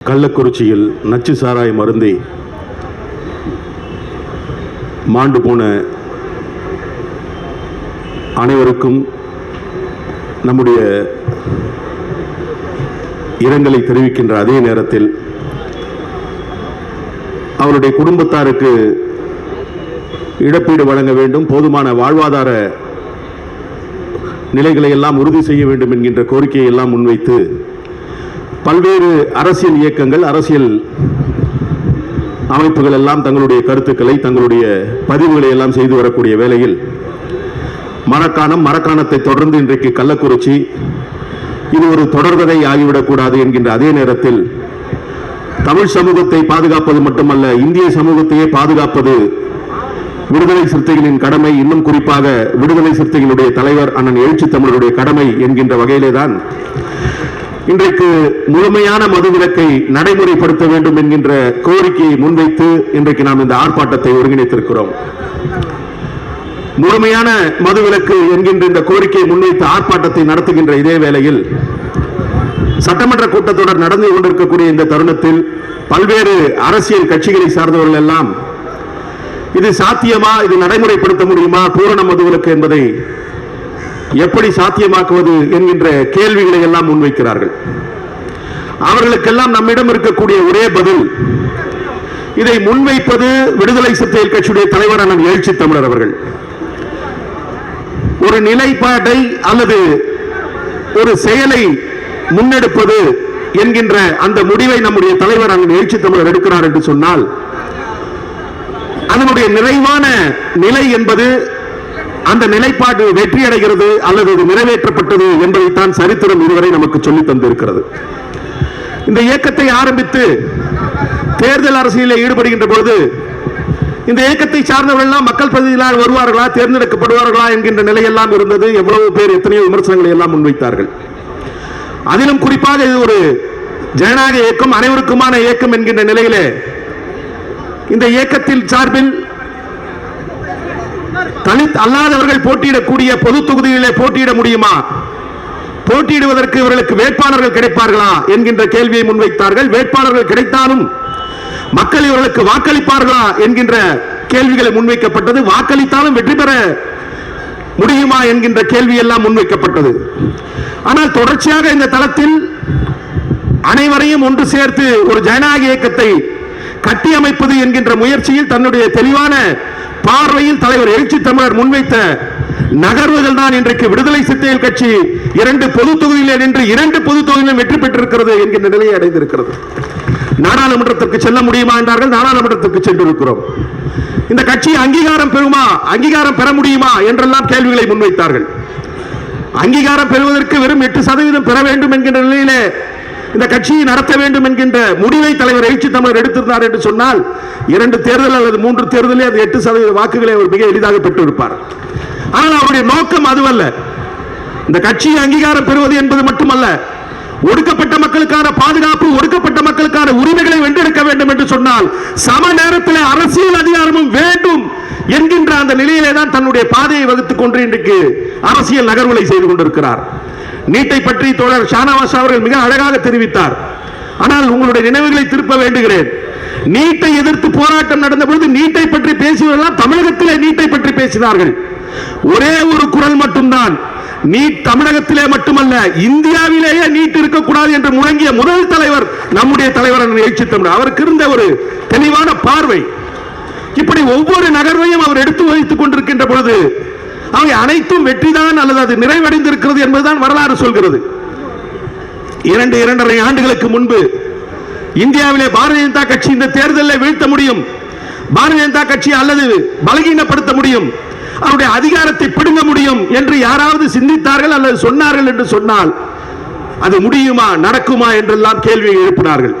கள்ளக்குறிச்சியில் நச்சு சாராயம் அருந்தி மாண்டு போன அனைவருக்கும் நம்முடைய இரங்கலை தெரிவிக்கின்ற அதே நேரத்தில் அவருடைய குடும்பத்தாருக்கு இழப்பீடு வழங்க வேண்டும் போதுமான வாழ்வாதார நிலைகளை எல்லாம் உறுதி செய்ய வேண்டும் என்கின்ற கோரிக்கையை எல்லாம் முன்வைத்து பல்வேறு அரசியல் இயக்கங்கள் அரசியல் அமைப்புகள் எல்லாம் தங்களுடைய கருத்துக்களை தங்களுடைய பதிவுகளை எல்லாம் செய்து வரக்கூடிய வேளையில் மரக்காணம் மரக்காணத்தை தொடர்ந்து இன்றைக்கு கள்ளக்குறிச்சி இது ஒரு தொடர்கதை ஆகிவிடக்கூடாது என்கின்ற அதே நேரத்தில் தமிழ் சமூகத்தை பாதுகாப்பது மட்டுமல்ல இந்திய சமூகத்தையே பாதுகாப்பது விடுதலை சிறுத்தைகளின் கடமை. இன்னும் குறிப்பாக விடுதலை சிறுத்தைகளுடைய தலைவர் அண்ணன் எழுச்சி தமிழருடைய கடமை என்கின்ற வகையிலே தான் இன்றைக்கு முழுமையான மதுவிலக்கை நடைமுறைப்படுத்த வேண்டும் என்கின்ற கோரிக்கையை முன்வைத்து இன்றைக்கு நாம் இந்த ஆர்ப்பாட்டத்தை ஒருங்கிணைத்திருக்கிறோம். முழுமையான மதுவிலக்கு என்கின்ற இந்த கோரிக்கையை முன்வைத்து ஆர்ப்பாட்டத்தை நடத்துகின்ற இதே வேளையில் சட்டமன்ற கூட்டத்தொடர் நடந்து கொண்டிருக்கக்கூடிய இந்த தருணத்தில் பல்வேறு அரசியல் கட்சிகளை சார்ந்தவர்கள் எல்லாம் இது சாத்தியமா இது நடைமுறைப்படுத்த முடியுமா பூரண மதுவிலக்கு என்பதை எப்படி சாத்தியமாக்குவது என்கின்ற கேள்விகளை எல்லாம் முன்வைக்கிறார்கள். அவர்களுக்கெல்லாம் நம்மிடம் இருக்கக்கூடிய ஒரே பதில் இதை முன்வைப்பது விடுதலை சிறுத்தைகள் கட்சியுடைய தலைவர் அண்ணன் எழுச்சி தமிழர் அவர்கள். ஒரு நிலைப்பாட்டை அல்லது ஒரு செயலை முன்னெடுப்பது என்கின்ற அந்த முடிவை நம்முடைய தலைவர் அங்கு எழுச்சி தமிழர் எடுக்கிறார் என்று சொன்னால் அதனுடைய நிறைவான நிலை என்பது அந்த நிலைப்பாடு வெற்றி அடைகிறது அல்லது அது நிறைவேற்றப்பட்டது என்பதைத்தான் சரித்திரம் இதுவரை நமக்கு சொல்லி தந்திருக்கிறது. இந்த இயக்கத்தை ஆரம்பித்து தேர்தல் அரசியலில் ஈடுபடுகின்ற பொழுது இந்த இயக்கத்தை சார்ந்தவர்கள்லாம் மக்கள் பிரதிநிதிகளாக வருவார்களா தேர்ந்தெடுக்கப்படுவார்களா என்கின்ற நிலையெல்லாம் இருந்தது. எவ்வளவு பேர் எத்தனையோ விமர்சனங்களை எல்லாம் முன்வைத்தார்கள். அதிலும் குறிப்பாக இது ஒரு ஜனநாயக இயக்கம் அனைவருக்குமான இயக்கம் என்கின்ற நிலையிலே இந்த இயக்கத்தில் சார்பில் தலித் அல்லாதவர்கள் போட்டியிடக்கூடிய பொது தொகுதிகளிலே போட்டியிட முடியுமா? போட்டியிடுவதற்கு இவர்களுக்கு வேட்பாளர்கள் கிடைப்பார்களா என்கின்ற கேள்வியை முன்வைத்தார்கள். வேட்பாளர்கள் கிடைத்தாலும் மக்கள் இவர்களுக்கு வாக்களிப்பார்களா என்கின்ற கேள்விகளை முன்வைக்கப்பட்டது. வாக்களித்தாலும் வெற்றி பெற முடியுமா என்கின்ற கேள்வி எல்லாம் முன்வைக்கப்பட்டது. ஆனால் தொடர்ச்சியாக இந்த தளத்தில் அனைவரையும் ஒன்று சேர்த்து ஒரு ஜனநாயக இயக்கத்தை கட்டியமைப்பது என்கின்ற முயற்சியில் தன்னுடைய தெளிவான பார்வையில் தலைவர் எழுச்சி தமிழர் முன்வைத்த நகர்வுகள் தான் இன்றைக்கு விடுதலை சித்தையல் கட்சி இரண்டு பொது தொகுதியில் நின்று இரண்டு பொது தொகுதியிலும் வெற்றி பெற்றிருக்கிறது என்கின்ற நிலையை அடைந்திருக்கிறது. நாடாளுமன்றத்திற்கு செல்ல முடியுமா என்றார்கள். நாடாளுமன்றத்திற்கு சென்றிருக்கிறோம். இந்த கட்சி அங்கீகாரம் பெறுமா? அங்கீகாரம் பெற முடியுமா? என்றெல்லாம் கேள்விகளை முன்வைத்தார்கள். அங்கீகாரம் பெறுவதற்கு வெறும் எட்டு சதவீதம் பெற வேண்டும் என்கின்ற நிலையிலே இந்த கட்சியை நடத்த வேண்டும் என்கின்ற முடிவை தலைவர் எழுச்சி தமிழர் எடுத்திருந்தார் என்று சொன்னால் இரண்டு தேர்தல் அல்லது மூன்று தேர்தலில் அது எட்டு சதவீத வாக்குகளை அவர் மிக எளிதாக பெற்றிருப்பார். ஆனால் அவருடைய நோக்கம் அதுவல்ல. இந்த கட்சியை அங்கீகாரம் பெறுவது என்பது மட்டுமல்ல ஒடுக்கப்பட்ட மக்களுக்கான பாதுகாப்பு ஒடுக்கப்பட்ட மக்களுக்கான உரிமைகளை வென்றெடுக்க வேண்டும் என்று சொன்னால் சம நேரத்தில் அரசியல் அதிகாரமும் வேண்டும் என்கின்ற அந்த நிலையிலே தான் தன்னுடைய பாதையை வகுத்துக் கொண்டு இன்றைக்கு அரசியல் நகர்வுகளை செய்து கொண்டிருக்கிறார். நீட்டை பற்றி தோழர் ஷானவாஸ் அவர்கள் மிக அழகாக தெரிவித்தார். ஆனால் உங்களுடைய நினைவுகளை திருப்ப வேண்டுகிறேன். நீட்டை எதிர்த்து போராட்டம் நடந்த பொழுது நீட்டை பற்றி பேசியவர்கள் தமிழகத்திலே நீட்டை பற்றி பேசினார்கள். ஒரே ஒரு குரல் மட்டும்தான். நீட் தமிழகத்திலே மட்டுமல்ல இந்தியாவிலேயே நீட் இருக்கக்கூடாது என்று முழங்கிய முதல் தலைவர் நம்முடைய தலைவர் அண்ணன் எழுச்சி அவருக்கு இருந்த ஒரு தெளிவான பார்வை. இப்படி ஒவ்வொரு நகர்வையும் அவர் எடுத்து வைத்துக் கொண்டிருக்கின்ற பொழுது அவை அனைத்தும் வெற்றிதான் அல்லது அது நிறைவடைந்திருக்கிறது என்பதுதான் வரலாறு சொல்கிறது. இரண்டு இரண்டரை ஆண்டுகளுக்கு முன்பு இந்தியாவிலே பாரதிய ஜனதா கட்சி இந்த தேர்தலில் வீழ்த்த முடியும். பாரதிய ஜனதா கட்சி அல்லது பலகீனப்படுத்த முடியும். அவருடைய அதிகாரத்தை பிடுங்க முடியும் என்று யாராவது சிந்தித்தார்கள் அல்லது சொன்னார்கள் என்று சொன்னால் அது முடியுமா நடக்குமா என்றெல்லாம் கேள்வியை எழுப்பினார்கள்.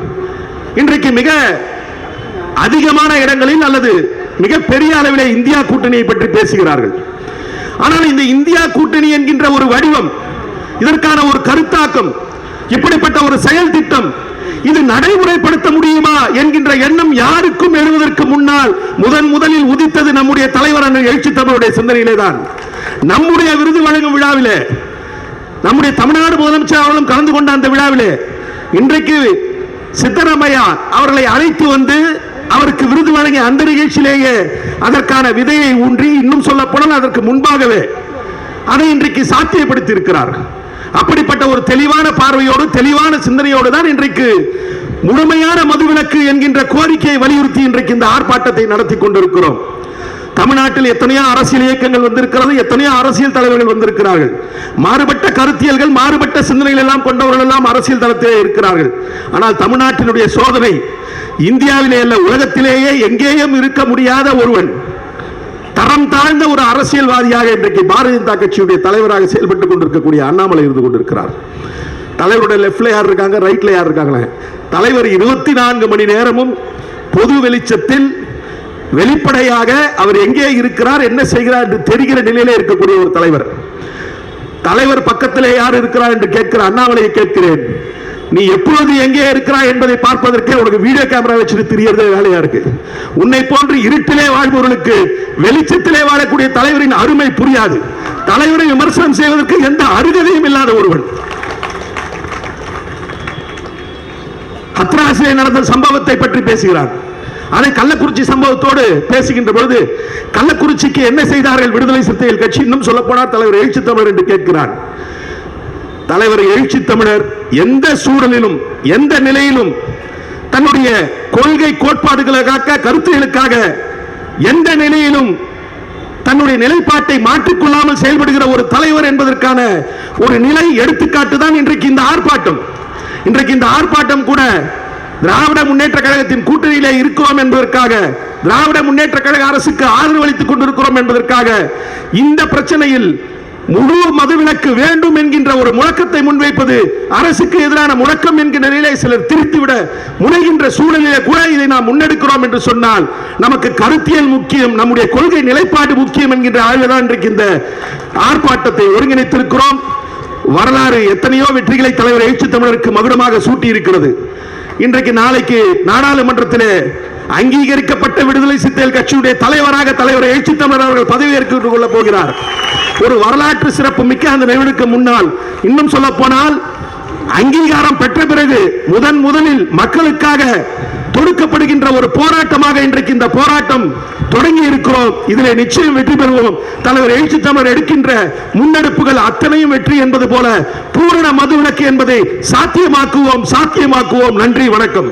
இன்றைக்கு மிக அதிகமான இடங்களில் அல்லது மிக பெரிய அளவிலே இந்தியா கூட்டணியை பற்றி பேசுகிறார்கள். ஆனால் இந்த இந்தியா கூட்டணி என்கின்ற ஒரு வடிவம் இதற்கான ஒரு கருத்தாக்கம் இப்படிப்பட்ட ஒரு செயல் திட்டம் இது நடைமுறைப்படுத்த முடியுமா என்கின்ற எண்ணம் யாருக்கும் எழுவதற்கு முன்னால் முதன் முதலில் உதித்தது நம்முடைய தலைவர் எழுச்சி தமிழுடைய சிந்தனையிலே தான் நம்முடைய விருது வழங்கும் விழாவிலே நம்முடைய தமிழ்நாடு முதலமைச்சர் அவர்களும் கலந்து கொண்ட அந்த விழாவிலே இன்றைக்கு சித்தராமையா அவர்களை அழைத்து வந்து அவருக்கு விருது வழங்கிய அந்த நிகழ்ச்சியிலேயே அதற்கான விதையை ஊன்றி இன்னும் சொல்ல போனால் அதற்கு முன்பாகவே அதை இன்றைக்கு சாத்தியப்படுத்தி இருக்கிறார் அப்படிப்பட்ட ஒரு தெளிவான பார்வையோடு தெளிவான சிந்தனையோடு தான் இன்றைக்கு முழுமையான மதுவிலக்கு என்கின்ற கோரிக்கையை வலியுறுத்தி இன்றைக்கு இந்த ஆர்ப்பாட்டத்தை நடத்தி கொண்டிருக்கிறோம். தமிழ்நாட்டில் எத்தனையோ அரசியல் இயக்கங்கள் வந்திருக்கிறது எத்தனையோ அரசியல் தலைவர்கள் வந்திருக்கிறார்கள். மாறுபட்ட கருத்தியல்கள் மாறுபட்ட சிந்தனைகள் எல்லாம் கொண்டவர்கள் எல்லாம் அரசியல் தளத்திலே இருக்கிறார்கள். ஆனால் தமிழ்நாட்டினுடைய சோதனை இந்தியாவிலே அல்ல உலகத்திலேயே எங்கேயும் இருக்க முடியாத ஒருவன். தரம் தாழ்ந்த ஒரு அரசியல்வாதியாக இன்றைக்கு பாரதிய ஜனதா கட்சியுடைய தலைவராக செயல்பட்டுக் கொண்டிருக்கக்கூடிய அண்ணாமலை இருந்து கொண்டிருக்கிறார். தலைவருடைய லெஃப்ட்ல யார் இருக்காங்க? ரைட்ல யார் இருக்காங்களே? தலைவர் இருபத்தி நான்கு மணி நேரமும் பொது வெளிச்சத்தில் வெளிப்படையாக அவர் எங்கே இருக்கிறார் என்ன செய்கிறார் என்று தெரிகிற நிலையிலே இருக்கக்கூடிய ஒரு தலைவர். தலைவர் பக்கத்திலே யார் இருக்கிறார் என்று கேட்கிற அண்ணாமலையை கேட்கிறேன். நீ எப்பொழுது எங்கே இருக்கிறாய் என்பதை பார்ப்பதற்கே உனக்கு வீடியோ கேமரா வச்சுட்டு தெரியறது வேலையா இருக்கு. உன்னை போன்று இருட்டிலே வாழ்பவர்களுக்கு வெளிச்சத்திலே வாழக்கூடிய தலைவரின் அருமை புரியாது. தலைவரை விமர்சனம் செய்வதற்கு எந்த அருகதையும் இல்லாத ஒருவன். ஹத்ராசிலே நடந்த சம்பவத்தை பற்றி பேசுகிறார் அதை கள்ளக்குறிச்சி சம்பவத்தோடு பேசுகின்ற பொழுது கள்ளக்குறிச்சிக்கு என்ன செய்தார்கள் விடுதலை சிறுத்தைகள் கட்சி? இன்னும் சொல்ல போனால் தலைவர் எழுச்சி தமிழர் என்று கேட்கிறார். தலைவர் எழுச்சி தமிழர் எந்த சூழலிலும் எந்த நிலையிலும் தன்னுடைய கொள்கை கோட்பாடுகளுக்காக கருத்துகளுக்காக எந்த நிலையிலும் தன்னுடைய நிலைப்பாட்டை மாற்றிக்கொள்ளாமல் செயல்படுகிற ஒரு தலைவர் என்பதற்கான ஒரு நிலை எடுத்துக்காட்டு தான் இன்றைக்கு இந்த ஆர்ப்பாட்டம். இன்றைக்கு இந்த ஆர்ப்பாட்டம் கூட திராவிட முன்னேற்ற கழகத்தின் கூட்டணியிலே இருக்கிறோம் என்பதற்காக திராவிட முன்னேற்ற கழக அரசுக்கு ஆதரவு அளித்துக் கொண்டிருக்கிறோம் என்பதற்காக இந்த பிரச்சனையில் முழு மதுவிலக்கு வேண்டும் என்கின்ற ஒரு முழக்கத்தை முன்வைப்பது அரசுக்கு எதிரான முழக்கம் என்கிற நிலையிலே சிலர் திருத்திவிட முனைகின்ற சூழலிலே கூட இதை நாம் முன்னெடுக்கிறோம் என்று சொன்னால் நமக்கு கருத்தியல் முக்கியம் நம்முடைய கொள்கை நிலைப்பாடு முக்கியம் என்கின்ற ஆய்வுதான் இன்றைக்கு இந்த ஆர்ப்பாட்டத்தை ஒருங்கிணைத்திருக்கிறோம். வரலாறு எத்தனையோ வெற்றிகளை தலைவர் எழுச்சி தமிழருக்கு மகுடமாக சூட்டி இருக்கிறது இன்றைக்கு நாளைக்கு நாடாளுமன்றத்திலே அங்கீகரிக்கப்பட்ட விடுதலை சிறுத்தைகள் கட்சியுடைய தலைவராக தலைவர் எழுச்சி தமிழர் அவர்கள் பதவியேற்றுக் கொள்ளப் போகிறார். ஒரு வரலாற்று சிறப்பு மிக்க அந்த நிகழ்வுக்கு முன்னால் இன்னும் சொல்ல போனால் அங்கீகாரம் பெற்ற பிறகு முதன் முதலில் மக்களுக்காக தொடுக்கப்படுகின்ற ஒரு போராட்டமாக இன்றைக்கு இந்த போராட்டம் தொடங்கி இருக்கிறோம். இதில் நிச்சயம் வெற்றி பெறுவோம். தலைவர் எழுச்சி தமிழர் எடுக்கின்ற முன்னெடுப்புகள் அத்தனையும் வெற்றி என்பது போல பூரண மதுவிலக்கு என்பதை சாத்தியமாக்குவோம் சாத்தியமாக்குவோம். நன்றி வணக்கம்.